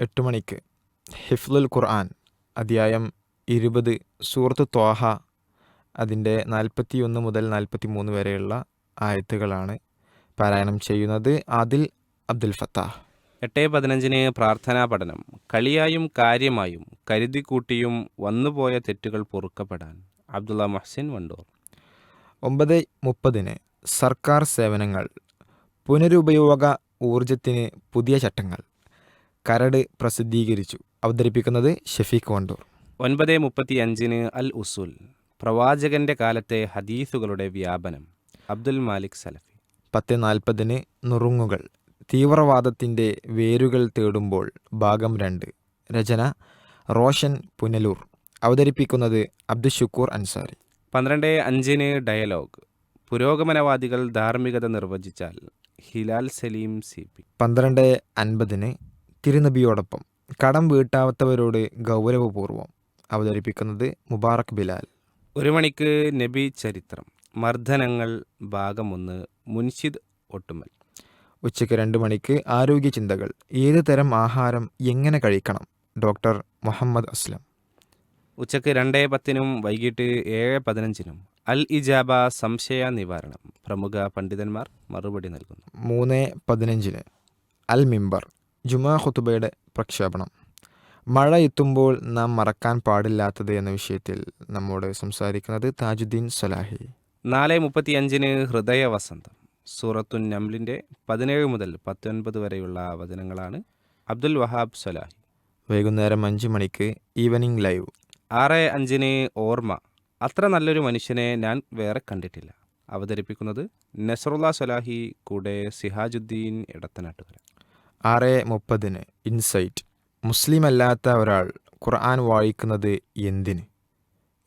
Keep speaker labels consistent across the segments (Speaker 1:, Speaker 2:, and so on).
Speaker 1: എട്ട് മണിക്ക്. ഹിഫ്ലുൽ ഖുർആൻ അധ്യായം ഇരുപത് സൂറത്ത് ത്വാഹ അതിന്റെ നാൽപ്പത്തി ഒന്ന് മുതൽ നാൽപ്പത്തി മൂന്ന് വരെയുള്ള ആയത്തുകളാണ് പാരായണം ചെയ്യുന്നത്. ആദിൽ അബ്ദുൽ ഫത്താഹ്.
Speaker 2: എട്ട് പതിനഞ്ചിന് പ്രാർത്ഥനാ പഠനം. കളിയായും കാര്യമായും കരുതിക്കൂട്ടിയും വന്നുപോയ തെറ്റുകൾ പൊറുക്കപ്പെടാൻ. അബ്ദുള്ള മഹ്സിൻ വണ്ടൂർ.
Speaker 1: ഒമ്പത് മുപ്പതിന് സർക്കാർ സേവനങ്ങൾ പുനരുപയോഗ ഊർജത്തിന് പുതിയ ചട്ടങ്ങൾ. കരട് പ്രസിദ്ധീകരിച്ചു. അവതരിപ്പിക്കുന്നത് ഷെഫീഖ് വണ്ടൂർ
Speaker 2: ഒൻപത് മുപ്പത്തി അഞ്ചിന് അൽ ഉസുൽ പ്രവാചകന്റെ കാലത്തെ ഹദീസുകളുടെ വ്യാപനം അബ്ദുൽ മാലിക് സലഫി.
Speaker 1: പത്ത് നാൽപ്പതിന് നുറുങ്ങുകൾ തീവ്രവാദത്തിന്റെ വേരുകൾ തേടുമ്പോൾ ഭാഗം രണ്ട് രചന റോഷൻ പുനലൂർ അവതരിപ്പിക്കുന്നത് അബ്ദുഷുക്കൂർ അൻസാരി.
Speaker 2: പന്ത്രണ്ട് അഞ്ചിന് ഡയലോഗ് പുരോഗമനവാദികൾ ധാർമ്മികത നിർവചിച്ചാൽ ഹിലാൽ സലീം സി പി.
Speaker 1: പന്ത്രണ്ട് അൻപതിന് തിരുനബിയോടൊപ്പം കടം വീട്ടാത്തവരോട് ഗൗരവപൂർവം അവതരിപ്പിക്കുന്നത് മുബാറക് ബിലാൽ.
Speaker 2: ഒരു മണിക്ക് നബി ചരിത്രം മർദ്ദനങ്ങൾ ഭാഗം ഒന്ന് മുൻഷിദ് ഒട്ടുമൽ
Speaker 1: ഉച്ചയ്ക്ക് രണ്ട് മണിക്ക് ആരോഗ്യ ചിന്തകൾ ഏത് തരം ആഹാരം എങ്ങനെ കഴിക്കണം? ഡോക്ടർ മുഹമ്മദ് അസ്ലം.
Speaker 2: ഉച്ചയ്ക്ക് രണ്ടേ പത്തിനും വൈകിട്ട് ഏഴ് പതിനഞ്ചിനും അൽ ഇജാബ സംശയ നിവാരണം പ്രമുഖ പണ്ഡിതന്മാർ മറുപടി നൽകുന്നു.
Speaker 1: മൂന്ന് പതിനഞ്ചിന് അൽ മിമ്പർ. ജുമാ ഖുത്തുബയുടെ പ്രക്ഷേപണം. മഴ എത്തുമ്പോൾ നാം മറക്കാൻ പാടില്ലാത്തത് എന്ന വിഷയത്തിൽ നമ്മോട് സംസാരിക്കുന്നത് താജുദ്ദീൻ സലാഹി.
Speaker 2: നാല് മുപ്പത്തി അഞ്ചിന് ഹൃദയ വസന്തം സൂറത്തുൻ നംലിന്റെ പതിനേഴ് മുതൽ പത്തൊൻപത് വരെയുള്ള വചനങ്ങളാണ് അബ്ദുൽ വഹാബ് സലാഹി.
Speaker 1: വൈകുന്നേരം അഞ്ച് മണിക്ക് ഈവനിംഗ് ലൈവ്.
Speaker 2: ആറ് അഞ്ചിന് ഓർമ്മ. അത്ര നല്ലൊരു മനുഷ്യനെ ഞാൻ വേറെ കണ്ടിട്ടില്ല. അവതരിപ്പിക്കുന്നത് നസറുല്ല സലാഹി കൂടെ സിഹാജുദ്ദീൻ ഇടത്തനാട്ടുകര
Speaker 1: ആറ് മുപ്പതിന് ഇൻസൈറ്റ്. മുസ്ലിം അല്ലാത്ത ഒരാൾ ഖുർആൻ വായിക്കുന്നത് എന്തിന്?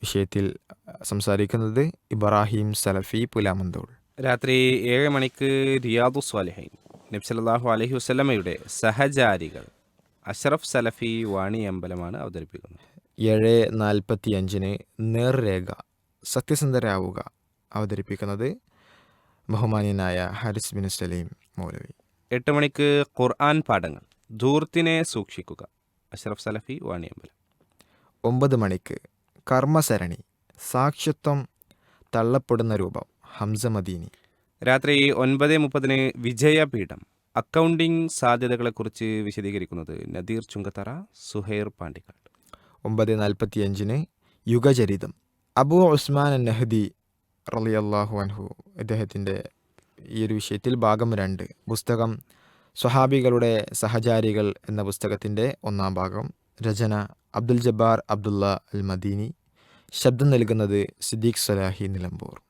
Speaker 1: വിഷയത്തിൽ സംസാരിക്കുന്നത് ഇബ്രാഹിം സലഫി പുലാമന്തോൾ.
Speaker 2: രാത്രി ഏഴ് മണിക്ക് റിയാദു സ്വാലിഹൈൻ നബ്സലാഹു അലഹി വസ്ലമയുടെ സഹചാരികൾ അഷറഫ് സലഫി വാണി അമ്പലമാണ് അവതരിപ്പിക്കുന്നത്.
Speaker 1: ഏഴ് നാൽപ്പത്തി അഞ്ചിന് നേർരേഖ സത്യസന്ധരാവുക അവതരിപ്പിക്കുന്നത് ബഹുമാനിയനായ ഹാരിസ് ബിൻ സലീം മൗലവി.
Speaker 2: എട്ട് മണിക്ക് ഖുർആൻ പാഠങ്ങൾ. ധൂർത്തിനെ സൂക്ഷിക്കുക. അഷറഫ് സലഫി വാണിയമ്പലം.
Speaker 1: ഒമ്പത് മണിക്ക് കർമ്മസരണി സാക്ഷ്യത്വം തള്ളപ്പെടുന്ന രൂപം ഹംസ മദീനി.
Speaker 2: രാത്രി ഒൻപത് മുപ്പതിന് വിജയപീഠം. അക്കൗണ്ടിംഗ് സാധ്യതകളെക്കുറിച്ച് വിശദീകരിക്കുന്നത് നദീർ ചുങ്കത്തറ സുഹൈർ പാണ്ടിക്കാട്.
Speaker 1: ഒമ്പത് നാൽപ്പത്തിയഞ്ചിന് യുഗചരിതം. അബു ഉസ്മാൻ നെഹദി റളിയല്ലാഹു അൻഹു ഇദ്ദേഹത്തിന്റെ ഈ ഒരു വിഷയത്തിൽ ഭാഗം രണ്ട്. പുസ്തകം സ്വഹാബികളുടെ സഹചാരികൾ എന്ന പുസ്തകത്തിന്റെ ഒന്നാം ഭാഗം. രചന അബ്ദുൽ ജബ്ബാർ അബ്ദുള്ള അൽ മദീനി ശബ്ദം നൽകുന്നത് സിദ്ദീഖ് സലാഹി നിലമ്പൂർ.